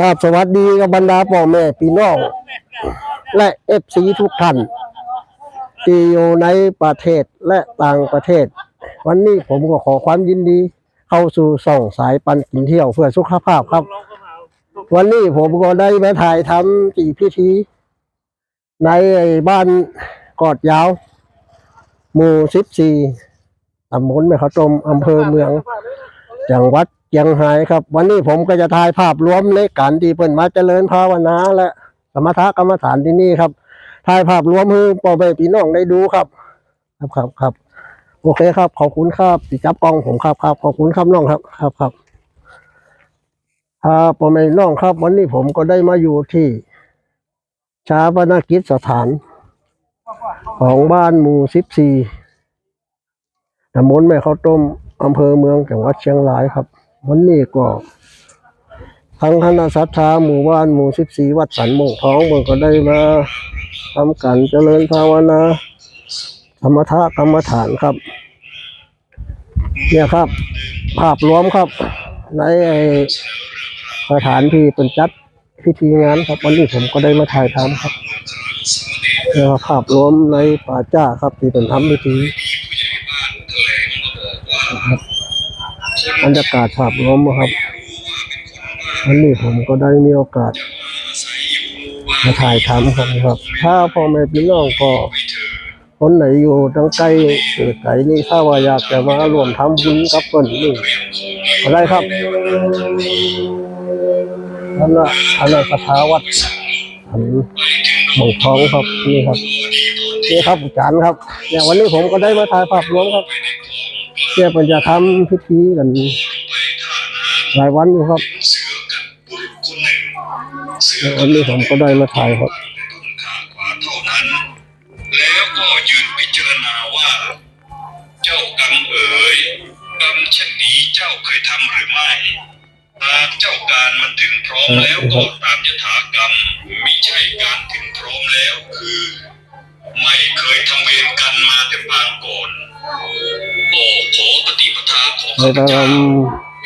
กราบสวัสดีกับบรรดาพ่อแม่พี่น้อง และเอฟซีทุกท่านที่อยู่ในประเทศและต่างประเทศ วันนี้ผมก็ขอความยินดี เข้าสู่ส่องสายปันกินเที่ยวเพื่อสุขภาพครับ วันนี้ผมก็ได้มาถ่ายทำกี่พิธี ในบ้านกอดยาว หมู่สิบสี่ตำบลแม่ขาวตมอำเภอเมือง จังหวัด เชียงรายครับ วันนี้ผมก็จะถ่ายภาพรวมในการที่เพิ่นมาเจริญภาวนาและสมถกรรมฐานที่นี่ครับถ่ายภาพรวมให้พ่อแม่พี่น้องได้ดูครับ ครับครับครับโอเคครับ ขอบคุณครับที่จับกล้องผมครับครับขอบคุณครับน้องครับ ครับครับครับพ่อแม่น้องครับ วันนี้ผมก็ได้มาอยู่ที่ชาปนกิจสถาน ของบ้านหมู่สิบสี่ตำบลแม่ข้าวต้มอำเภอเมืองจังหวัดเชียงรายครับ วันนี้ก็ทางคณะศรัทธาหมู่บ้านหมู่สิบสี่วัดสันมงท้องมันก็ได้มาทำการเจริญภาวนาธรรมทะกรรมฐานครับ เนี่ยครับ ภาพรวมครับ ในไอ้สถานที่เป็นจัดพิธีงานครับ วันนี้ผมก็ได้มาถ่ายทำครับเนี่ยภาพรวมในป่าจ้าครับที่เป็นทำพิธีครับ บรรยากาศภาพรวมครับวันนี้ผมก็ได้มีโอกาส มาถ่ายทำครับครับ ถ้าพ่อแม่พี่น้องก็คนไหนอยู่ทั้งใกล้หรือไกลนี่ถ้าว่าอยากจะมารวมทำบุญกับคนนี่ก็ได้ครับนั่นละอันนั้นสถาวัดอันหมองทองครับนี่ครับนี่ครับอาจารย์ครับเนี่ยวันนี้ผมก็ได้มาถ่ายภาพรวมครับ เนี่ยเป็นจะทำพิธีกันหลายวันอยู่ครับวันนี้ผมก็ได้มาถ่ายครับเท่าแล้วก็ยืนพิจารณาว่า เจ้ากรรมเอ๋ยกรรมเช่นนี้เจ้าเคยทำหรือไม่หากเจ้าการมันถึงพร้อมแล้วก็ตามยถากรรมมิใช่การถึงพร้อมแล้วคือ ไม่เคยทำเวรกันมาแต่ปางก่อน ฏิปทาของในข้าพตาเจ้าม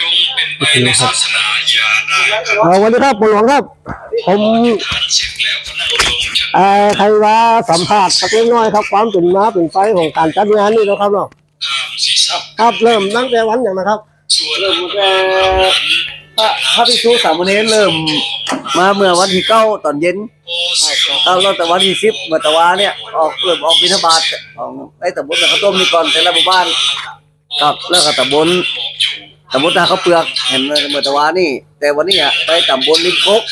จงเป็นไปในศาสนาอย่าได้ขัดเอ่อวันนี้ครับปหลวงครับ ผมฐานเสร็จแล้วก็นั่งลงฉันเอ่อใครว่าสัมภาษณ์สักเล็กน้อยครับ ความเป็นมาเป็นไปของการจัดงานนี่นะครับเนาะข้ามศีรษะครับเริ่มตั้งแต่วันอย่างนะครับส่วนเริ่มตั้งแต่พระพระภิกษุสามเณรเริ่มมาเมื่อวันที่เก้าตอนเย็นเก้าแล้วแต่วันที่สิบเมื่อตะวาเนี่ยออกเริ่มออกบิณฑบาตของไอ้ตำบลนาข้าวต้มนี่ก่อนแต่ละหมู่บ้าน ครับแล้วก็ตำบลตำบลนาเขาเปลือกเห็นเมื่อตะวานนี่ แต่วันนี้อะไปตำบลลิ้นคก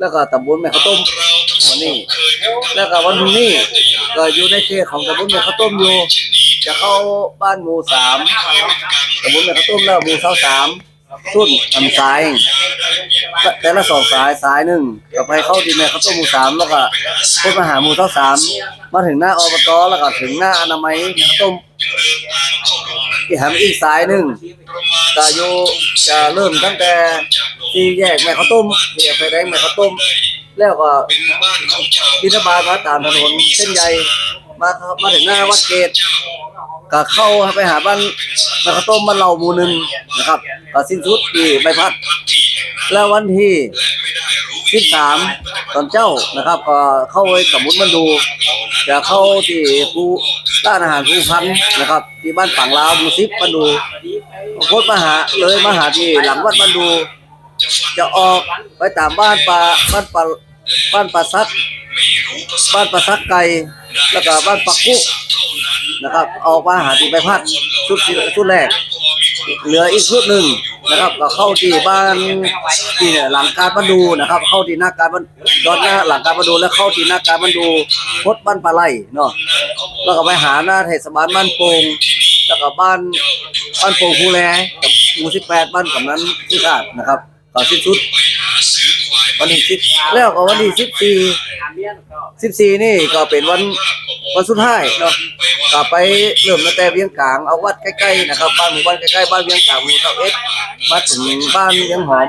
แล้วก็ตำบลแม่ข้าวต้มวันนี้ แล้วก็วันพรุ่งนี้ก็อยู่ในเขตของตำบลแม่ข้าวต้มอยู่จะเข้าบ้านหมู่สามตำบลแม่ข้าวต้มแล้วหมู่เสาสามทุ่นอันซ้ายแต่ละสองสายสายหนึ่งก็ไปเข้าที่แม่ข้าวต้มหมู่สามแล้วก็พ้นมาหาหมู่เสาสามมาถึงหน้าอบตแล้วก็ถึงหน้าอนามัยแม่ข้าวต้ม ที่หามอีกสายหนึ่งก็อยู่จะเริ่มตั้งแต่ที่แยกแม่ข้าวต้มที่ไฟแดงแม่ข้าวต้ม แล้วก็เป็นบ้านของชาวบิณฑบาตมาตามถนนเส้นใหญ่มามาถึงหน้าวัดเกตก็เข้าไปหาบ้านแม่ข้าวต้มบ้านเราหมู่หนึ่งนะครับก็สิ้นสุดที่ใบพัด แล้ววันที่ และไม่สิบสามตอนเจ้านะครับก็เข้าไปสมุนมันดูจะเข้าที่ภูร้านอาหารภูพันนะครับ ที่บ้านฝั่งลาวมู่สิบมันดูโคตรมาหาเลยมาหาที่หลังวัดมันดู จะออกไปตามบ้านป่าบ้านป่าบ้านป่าซัก บ้านป่าซักไก่แล้วก็บ้านปักกุ๊กนะครับออกมาหาที่ใบพัดชุดชุดแรก เหลืออีกชุดหนึ่งนะครับ ก็เข้าที่บ้านที่หลังการบันดูนะครับ เข้าที่หน้าการบันดอนหน้าหลังการบันดูแล้วเข้าที่หน้าการบันดูพดบ้านปลาไหลเนาะแล้วก็ไปหาหน้าเทศบาลบ้านโป่งแล้วก็บ้านบ้านโป่งคูแลกับหมู่สิบแปดบ้านกำนันที่ขาดนะครับก็สิ้นสุดไปหาซื้อควายวันที่สิบแล้วก็วันที่สิบสี่สิบสี่นี่ก็เป็นวัน วันสุดท้ายเนาะก็ไปเริ่มตั้งแต่เวียงกลางเอาวัดใกล้ๆนะครับบ้านหมู่บ้านใกล้ๆบ้านเวียงกลางหมู่เท่าเอ็ดมาถึงบ้านเวียงหอม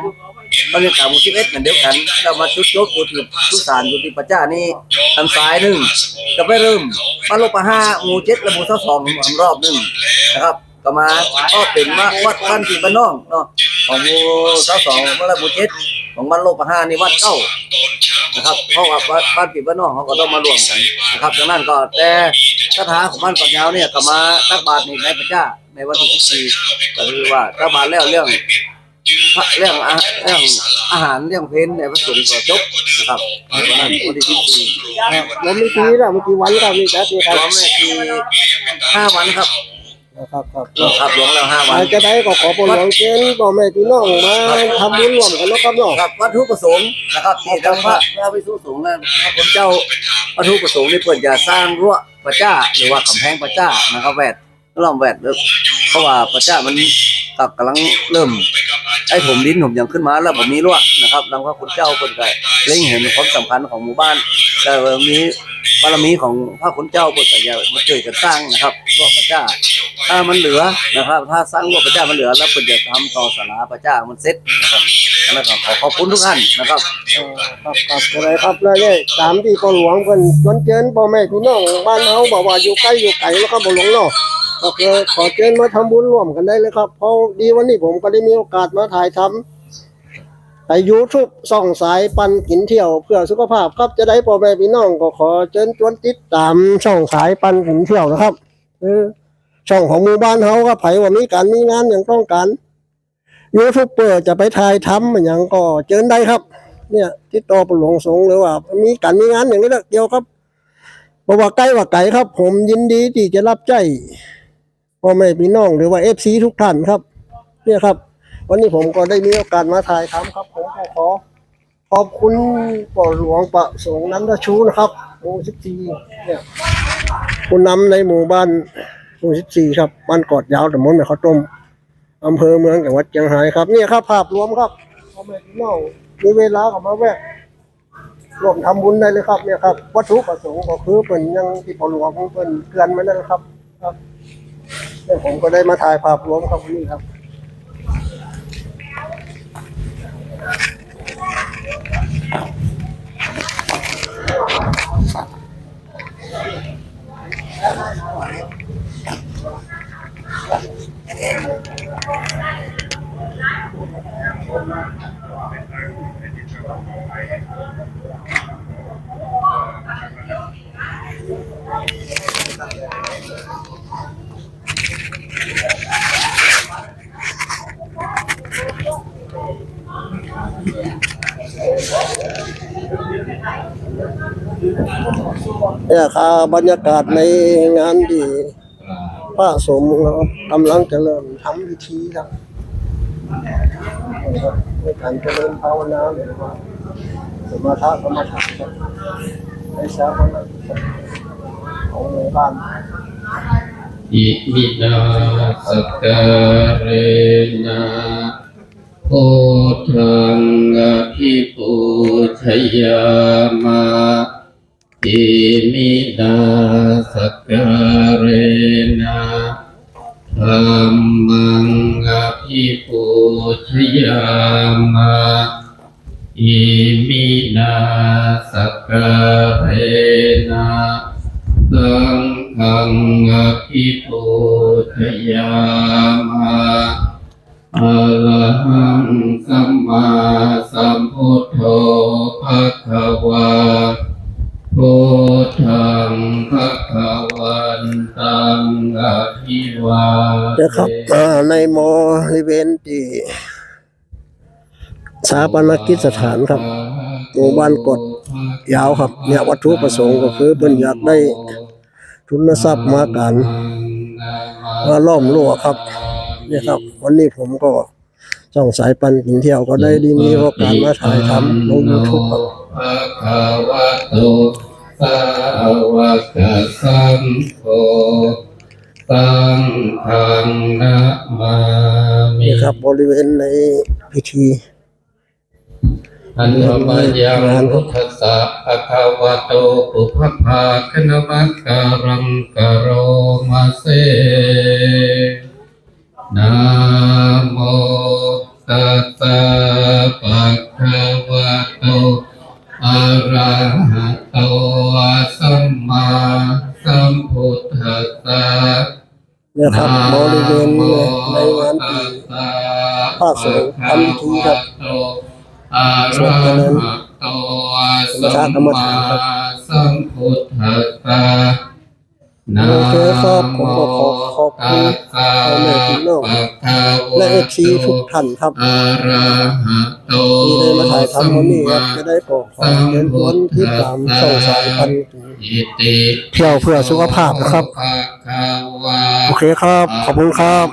บ้านเวียงกลางหมู่สิบเอ็ดเหมือนเดียวกันแล้วมาชุดยกอยู่ที่สุสานอยู่ที่ปัจจานี่ทางซ้ายหนึ่งก็ไปเริ่มมานลงมาห้าหมู่เจ็ดและหมู่เท่าสองรอบหนึ่งนะครับก็มาก็เป็นมาวัดบ้านที่บ้านน้องเนาะของหมู่เก้าสองเมื่อไรหมู่เจ็ดของบ้านโลกประห้านี่วัดเก้า นะครับเพราะว่าบ้านบ้านปิดบ้านนอกเขาก็ต้องมารวมกันนะครับดังนั้นก็แต่คาถาของบ้านก่อนยาวเนี่ยก็มาตักบาตรในในพระเจ้าในวันที่สิบสี่ก็คือว่าตักบาตรแล้วเรื่องพระเรื่องอาเรื่องอาหารเรื่องเพลในพระสงฆ์ก็จบนะครับในวันนั้นวันที่สิบสี่แล้วมีทีละมีกี่วันครับมีแค่นี้ครรับวมเนี่ยคือห้าวันครับ นะครับครับครับรวมแล้วห้าวันอาจจะได้ก็ขอปหลวงเจนพ่อแม่พี่น้องมาทำบุญร่วมกันเนาะครับเนาะครับวัตถุประสงค์นะครับที่ทางพระพระพิสุสงฆ์นั้นพระคุณเจ้าวัตถุประสงค์นี่เปิดจะสร้างรั้วพระเจ้าหรือว่ากำแพงพระเจ้านะครับแวดล้อมแวดเลยเพราะว่าพระเจ้ามันกับกำลังเริ่ม ไอ้ผมดินผมยังขึ้นมาแล้วผมมีรั้วนะครับดังพระคุณเจ้าเปิดก็เล็งเห็นความสำคัญของหมู่บ้านแต่ว่ามีบารมีของพระคุณเจ้าเปิดก็จะมาช่วยกันสร้างนะครับรั้วพระเจ้า ถ้ามันเหลือนะครับ ถ้าสร้างรั้วพระเจ้ามันเหลือ แล้วเปิดจะทำต่อศาลาพระเจ้ามันเสร็จนะครับแล้วก็ขอขอบคุณทุกท่านนะครับครับครับอะไรครับแล้วเนี่ยตามที่พ่อหลวงเพิ่นชวนเชิญพ่อแม่พี่น้องบ้านเฮาบอกว่าอยู่ใกล้อยู่ไกลแล้วครับพ่หลวงเนาะ ก็คือขอเชิญมาทำบุญร่วมกันได้เลยครับ เพราะดีวันนี้ผมก็ได้มีโอกาสมาถ่ายทำแต่ยูทูบส่องสายปันกินเที่ยวเพื่อสุขภาพครับจะได้พ่อแม่พี่น้องก็ขอเชิญชวนติดตามช่องสายปันกินเที่ยวนะครับเออช่องของหมู่บ้านเฮาครับไผว่ามีการมีงานอย่างต้องการยูทูบเบอร์จะไปถ่ายทำมันอย่างก็เชิญได้ครับ เนี่ยติดต่อปหลวงสงหรือว่า มีการมีงานอย่างนี้เกี่ยวครับบอกว่าใกล้ว่าไกลครับ ผมยินดีที่จะรับใจ พ่อแม่พี่น้องหรือว่าเอฟซีทุกท่านครับ เนี่ยครับ วันนี้ผมก็ได้มีโอกาสมาถ่ายทำครับ ผมขอขอบคุณปอหลวงประสงค์นันทชูนะครับหมู่สิบสี่เนี่ยผู้นำในหมู่บ้านหมู่สิบสี่ครับบ้านกอดยาวตำบลแม่ข้าวต้มอำเภอเมืองจังหวัดเชียงรายครับ เนี่ยครับภาพรวมครับพ่อแม่พี่น้องมีเวลาก็มาแวะร่วมทำบุญได้เลยครับเนี่ยครับ วัตถุประสงค์ก็คือเป็นยังที่ปอหลวงเป็นเกลือนไว้นั่นครับครับ เนี่ยผมก็ได้มาถ่ายภาพรวมครับวันนี้ครับ เนี่ยครับบรรยากาศในงานที่พระสมครับกำลังจะเริ่มทำพิธีครับในการเจริญภาวนาหรือว่าสมาธิกรรมานครับในสถาบันของหมู่บ้านอิมินาสกการะโอทังอภิปูชยามะ อิมินาสักการะธรรมังอภิปูชยามะอิมินาสักการะสังฆังอภิปูชยามะอะระหังสัมมาสัมพุทโธภะคะวา ธังภะคะวันตังอภิวาเทนะครับในโมริเวนที่สถาปนกิจสถานครับหมู่บ้านกดยาวครับเนี่ยวัตถุประสงค์ก็คือเพิ่นอยากได้ทุนทรัพย์มาการมาล้อมรั้วครับเนี่ยครับ วันนี้ผมก็ส่องสายปันกินเที่ยวก็ได้ดีมีโอกาสมาถ่ายทำลงยูทูบครับ ภะคะวะโตสาวกสังโฆสังฆังนะมามินี่ครับบริเวณในพิธีอันธรรมยังพุทธัสสะภะคะวะโตปุพพาคณมัสการังกโรมาเซนะโมตัสสะภะคะวะโต อะระหะโตสัมมาสัมพุทธัสสะเนี่ยครับบริเวณในงานที่นะโมตัสสะพภาคสงฆ์ทำพิธีครับอะสวระดเจริญหะโตสมถะกรรมฐานครับสัมพุทธัสสะ นะโอเคครับผมก็ขอขอบคุณพ่อแม่พี่น้องและเอฟซีทุกท่านครับที่ได้มาถ่ายทำวันนี้ครับจะได้ปกครองเป็นวันที่ตามส่งสายพันเที่ยวเพื่อสุขภาพนะครับ โอเคครับ ขอบคุณครับ